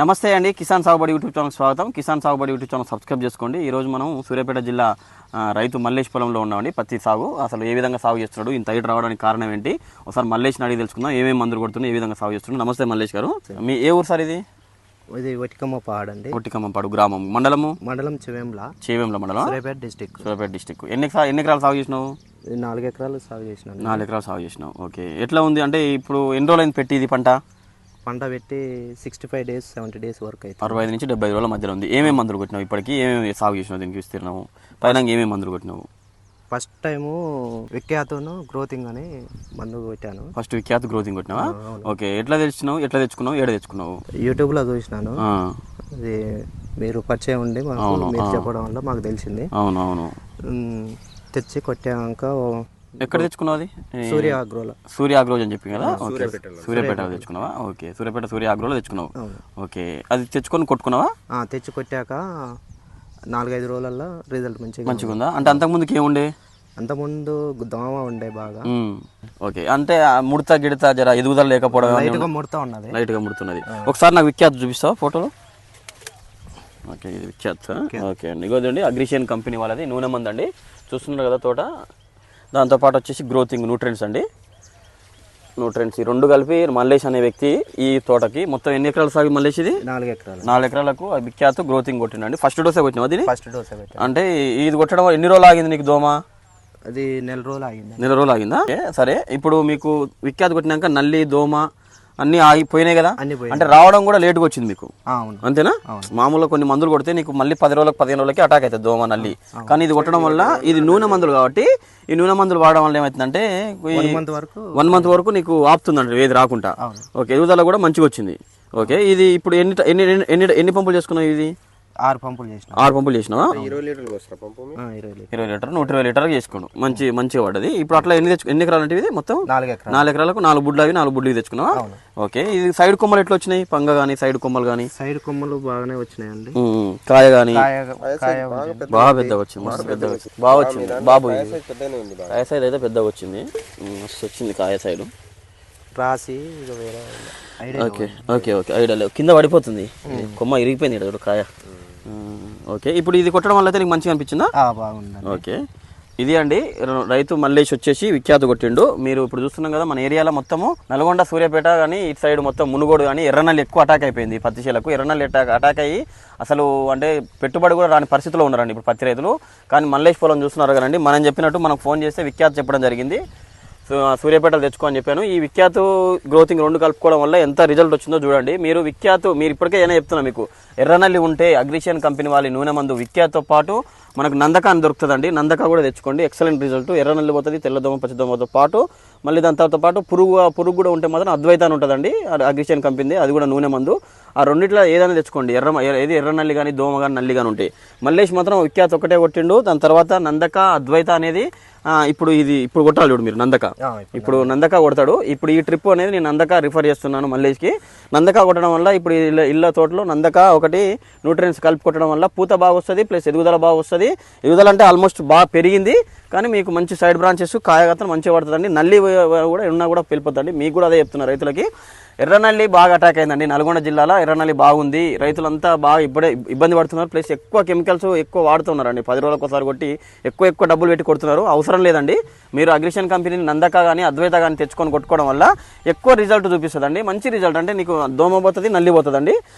నమస్తే అండి కిసాన్ సాగుబడి యూట్యూబ్ ఛానల్ స్వాగతం. కిసాన్ సాగుబడి యూట్యూబ్ ఛానల్ సబ్స్క్రైబ్ చేసుకోండి. ఈరోజు మనం సూర్యాపేట జిల్లా రైతు మల్లేష్ పొలంలో ఉన్నామండి పత్తి సాగు. అసలు ఏ విధంగా సాగు చేస్తున్నాడు ఇంత హైట్ రావడానికి కారణం ఏంటి? ఒకసారి మల్లేష్ని అడిగి తెలుసుకుందాం ఏమేమి మందులు కొడుతున్నాయి ఏ విధంగా సాగు చేస్తున్నాడు. నమస్తే మల్లేష్ గారు. మీ ఏ ఊరు సార్ ఇది? ఇది పహాడండి కొట్టికమ్మపాడు గ్రామం. మండలము? మండలం చివేంల. చేవేంల మండలం. సూర్యాపేట డిస్టిక్. సూర్యాపేట డిస్టిక్. ఎన్ని ఎన్ని ఎకరాలు సాగు చేసినావు? నాలుగు ఎకరాలు సాగు చేసినాను నాలుగు ఎకరాలు సాగు చేసినావు. ఓకే. ఎట్లా ఉంది? అంటే ఇప్పుడు ఎన్ని రోజులైంది పెట్టి ఇది పంట? పంట పెట్టి sixty five days seventy days వరకు అయితే అరవై ఐదు నుంచి డెబ్బై ఐదు రోజుల మధ్యలో ఉంది. ఏమేమి మందులు కొట్టినావు ఇప్పటికి? ఏమేమి సాగు చేసినావు? దీనికి విస్తీర్ణము. పైన ఏమేమి మందులు కొట్టినావు? ఫస్ట్ టైము విఖ్యాతను గ్రోతింగ్ అని మందు కొట్టాను. ఫస్ట్ విఖ్యాత గ్రోతింగ్ కొట్టినావా? ఓకే ఎట్లా తెచ్చినావు? ఎట్లా తెచ్చుకున్నావు? ఏడ తెచ్చుకున్నావు? యూట్యూబ్లో చూసినాను. ఇది మీరు పరిచయం ఉండి మాకు మీరు చెప్పడం వల్ల మాకు తెలిసింది. అవును అవును. ఉమ్, తెచ్చి కొట్టాక ఎక్కడ తెచ్చుకున్నావు అది? సూర్య అగ్రోలో సూర్య అగ్రోజ్ అని చెప్పి కదా? ఓకే. సూర్యాపేటలో. తెచ్చుకున్నావా? ఓకే. సూర్యాపేట సూర్య అగ్రోలో తెచ్చుకున్నావు ఓకే. అది తెచ్చుకొని కొట్టుకున్నావా? తెచ్చి కొట్టాక నాలుగైదు రోజులలో రిజల్ట్ మంచిగా మంచిగా ఉందా. అంటే అంతకుముందుకి ఏముండే అంతకుముందు దోమ ఉండే బాగా. ఓకే. అంటే ఆ ముడత గిడత జర ఎదుగుదల లేకపోవడం లైట్గా ముడతా ఉన్నది. లైట్గా ముడుతున్నది. ఒకసారి నాకు విఖ్యాత్ చూపిస్తావా ఫోటోలో? ఓకే ఇది విఖ్యాత్. ఓకే అండి. ఇగోదండి అగ్రిషియన్ కంపెనీ వాళ్ళది. నూనె మంది అండి చూస్తున్నారు కదా తోట? దాంతోపాటు వచ్చేసి గ్రోతింగ్ న్యూట్రెంట్స్ అండి. న్యూట్రెంట్స్ ఈ రెండు కలిపి మల్లేష్ అనే వ్యక్తి ఈ తోటకి మొత్తం ఎన్ని ఎకరాలు సాగు మల్లేష్ ఇది? నాలుగు ఎకరాలు. నాలుగు ఎకరాలకు విఖ్యాత్ గ్రోతింగ్ కొట్టిండండి ఫస్ట్ డోసే కొట్టినావు అది ఫస్ట్ డోస్ అంటే ఇది కొట్టడం ఎన్ని రోజులు ఆగింది నీకు దోమ? అది నెల రోజులు ఆగింది నెల రోజులు ఆగిందా? సరే ఇప్పుడు మీకు విఖ్యాత్ కొట్టినాక నల్లి దోమ అన్నీ ఆగిపోయినాయి కదా? అంటే రావడం కూడా లేట్గా వచ్చింది మీకు? అంతేనా? మామూలుగా కొన్ని మందులు కొడితే నీకు మళ్ళీ పది రోజులకు పదిహేను రోజులకి అటాక్ అవుతుంది దోమ నల్లి. కానీ ఇది కొట్టడం వల్ల ఇది నూనె మందులు కాబట్టి ఈ నూనె మందులు వాడడం వల్ల ఏమవుతుందంటే వన్ మంత్ వరకు వన్ మంత్ వరకు నీకు ఆపుతుందండి ఏది రాకుండా. ఓకే ఎదుగుదల కూడా మంచిగా వచ్చింది. ఓకే ఇది ఇప్పుడు ఎన్ని ఎన్ని ఎన్ని ఎన్ని పంపులు చేసుకున్నావు ఇది? ఆరు పంపులు చేసిన. ఆరు పంపులు చేసినావా? ఇరవై లీటర్లు ఇరవై లీటర్ నూట ఇరవై లీటర్ చేసుకోండు మంచి మంచిగా పడ్డది. ఇప్పుడు అట్లా ఎన్ని తెచ్చు ఎన్ని ఎకరాలు అంటే ఇది మొత్తం? నాలుగు ఎకరాలు. నాలుగు ఎకరాలకు నాలుగు బుడ్లు అవి నాలుగు బుడ్లు తెచ్చుకున్నావా? ఓకే. ఇది సైడ్ కొమ్మలు ఎట్లా వచ్చినాయి? పంగ కానీ సైడ్ కొమ్మలు కానీ సైడ్ కొమ్మలు బాగానే వచ్చినాయండి. కాయ కానీ కాయ కాయ వచ్చింది. బాగా పెద్దగా వచ్చింది. మస్తు పెద్దగా వచ్చింది. బాగా వచ్చింది. బాబు. కాయ సైడ్ అయితే పెద్దగా వచ్చింది. మస్తు వచ్చింది కాయ సైడ్. రాసి ఇక వేరే ఓకే ఓకే ఓకే. ఐడియా లేవు. కింద పడిపోతుంది. కొమ్మ ఇరిగిపోయింది ఇక్కడ కాయ. ఓకే ఇప్పుడు ఇది కొట్టడం వల్ల అయితే నీకు మంచిగా అనిపించిందా? ఆ, బాగుందండి. ఓకే. ఇది అండి రైతు మల్లేష్ వచ్చేసి విఖ్యాత కొట్టిండు. మీరు ఇప్పుడు చూస్తున్నాం కదా మన ఏరియాలో మొత్తము నల్గొండ సూర్యాపేట కానీ ఇటు సైడ్ మొత్తం మునుగోడు కానీ ఎర్రనల్లి ఎక్కువ అటాక్ అయిపోయింది పత్తి చేలకు ఎర్రనల్లి అటాక్ అటాక్ అయ్యి అసలు అంటే పెట్టుబడి కూడా రాని పరిస్థితిలో ఉన్నారండి ఇప్పుడు పత్తి రైతులు. కానీ మల్లేష్ పొలం చూస్తున్నారు కదండి మనం చెప్పినట్టు మనకు ఫోన్ చేస్తే విఖ్యాత చెప్పడం జరిగింది. సూర్యపేట తెచ్చుకోని చెప్పాను. ఈ విఖ్యాత్ గ్రోతింగ్ రెండు కలుపుకోవడం వల్ల ఎంత రిజల్ట్ వచ్చిందో చూడండి. మీరు విఖ్యాత్ మీరు ఇప్పటికే ఏమైనా చెప్తున్నా మీకు. ఎర్రనల్లి ఉంటే అగ్రిషియన్ కంపెనీ వాళ్ళ నూనె మందు విఖ్యాత్తో పాటు మనకు నందక అని దొరుకుతుందండి. నందక కూడా తెచ్చుకోండి. ఎక్సలెంట్ రిజల్ట్ ఎర్రనల్లి పోతుంది తెల్లదోమ పచ్చదోమతో పాటు. మళ్ళీ దాని తర్వాత పాటు పురుగు పురుగు కూడా ఉంటే మాత్రం అద్వైతాన్ని ఉంటుందండి. అగ్రిషియన్ కంపెనీ అది కూడా నూనె మందు. ఆ రెండిట్లో ఏదైనా తెచ్చుకోండి. ఎర్ర ఏది ఎర్రనల్లి కానీ దోమ కానీ నల్లి కానీ ఉంటాయి మల్లేష్ మాత్రం విఖ్యాత్ ఒకటే కొట్టిండు. దాని తర్వాత నందక అద్వైత అనేది ఇప్పుడు ఇది ఇప్పుడు కొట్టాలి చూడు మీరు నందక. ఇప్పుడు నందక. కొడతాడు. ఇప్పుడు ఈ ట్రిప్ అనేది నేను నందక రిఫర్ చేస్తున్నాను మల్లేష్కి. నందక కొట్టడం వల్ల ఇప్పుడు ఇళ్ళ ఇళ్ళ తోటలో నందక ఒకటి న్యూట్రియన్స్ కలిపి కొట్టడం వల్ల పూత బాగా వస్తుంది ప్లస్ ఎదుగుదల బాగా వస్తుంది. ఎదుగుదల అంటే ఆల్మోస్ట్ బాగా పెరిగింది. కానీ మీకు మంచి సైడ్ బ్రాంచెస్ కాయగతం మంచిగా పడుతుందండి నల్లి కూడా ఉన్నా కూడా వెళ్ళిపోతుంది మీకు కూడా అదే చెప్తున్నా రైతులకి. ఎర్రనల్లి బాగా అటాక్ అయిందండి. నల్గొండ జిల్లాలో ఎర్రనల్లి బాగుంది. రైతులంతా బాగా ఇప్పుడే ఇబ్బంది పడుతున్నారు. ప్లస్ ఎక్కువ కెమికల్స్ ఎక్కువ వాడుతున్నారండి. పది రోజులకు ఒకసారి కొట్టి ఎక్కువ ఎక్కువ డబ్బులు పెట్టి కొడుతున్నారు. అవసరం లేదండి. మీరు అగ్రిషన్ కంపెనీ నందక కానీ అద్వైత కానీ తెచ్చుకొని కొట్టుకోవడం వల్ల ఎక్కువ రిజల్ట్ చూపిస్తుందండి. మంచి రిజల్ట్ అంటే నీకు దోమ పోతుంది నల్లి పోతుందండి.